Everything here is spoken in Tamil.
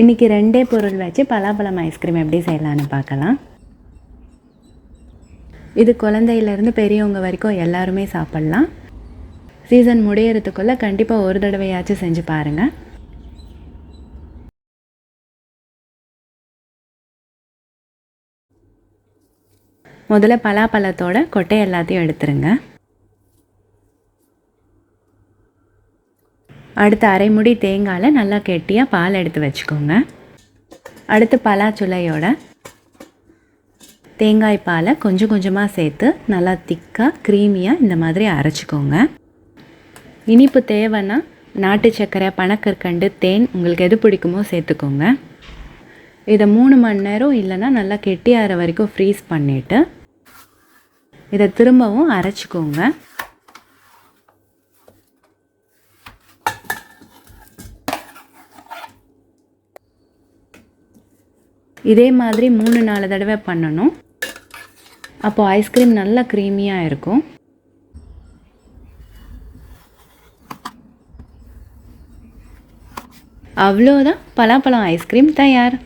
இன்றைக்கி ரெண்டே பொருள் வச்சு பலாப்பழம் ஐஸ்கிரீம் எப்படி செய்யலான்னு பார்க்கலாம். இது குழந்தையிலேருந்து பெரியவங்க வரைக்கும் எல்லாருமே சாப்பிட்லாம். சீசன் முடியறதுக்குள்ளே கண்டிப்பாக ஒரு தடவையாச்சும் செஞ்சு பாருங்கள் முதல்ல பலாப்பழத்தோட கொட்டை எல்லாத்தையும் எடுத்துருங்க. அடுத்து அரை முடி தேங்காயில் நல்லா கெட்டியாக பால் எடுத்து வச்சுக்கோங்க. அடுத்து பலாச்சுளையோட தேங்காய் பாலை கொஞ்சம் கொஞ்சமாக சேர்த்து நல்லா திக்காக க்ரீமியாக இந்த மாதிரி அரைச்சிக்கோங்க. இனிப்பு தேவைன்னா நாட்டு சர்க்கரை பனக்கற்கண்டு தேன் உங்களுக்கு எது பிடிக்குமோ சேர்த்துக்கோங்க. இதை மூணு மணி நேரம் இல்லைன்னா நல்லா கெட்டியாகிற வரைக்கும் ஃப்ரீஸ் பண்ணிவிட்டு இதை திரும்பவும் அரைச்சிக்கோங்க. இதே மாதிரி மூணு நாலு தடவை பண்ணணும். அப்போது ஐஸ்கிரீம் நல்லா க்ரீமியாக இருக்கும். அவ்வளோதான். பலாப்பழம் ஐஸ்கிரீம் தயார்.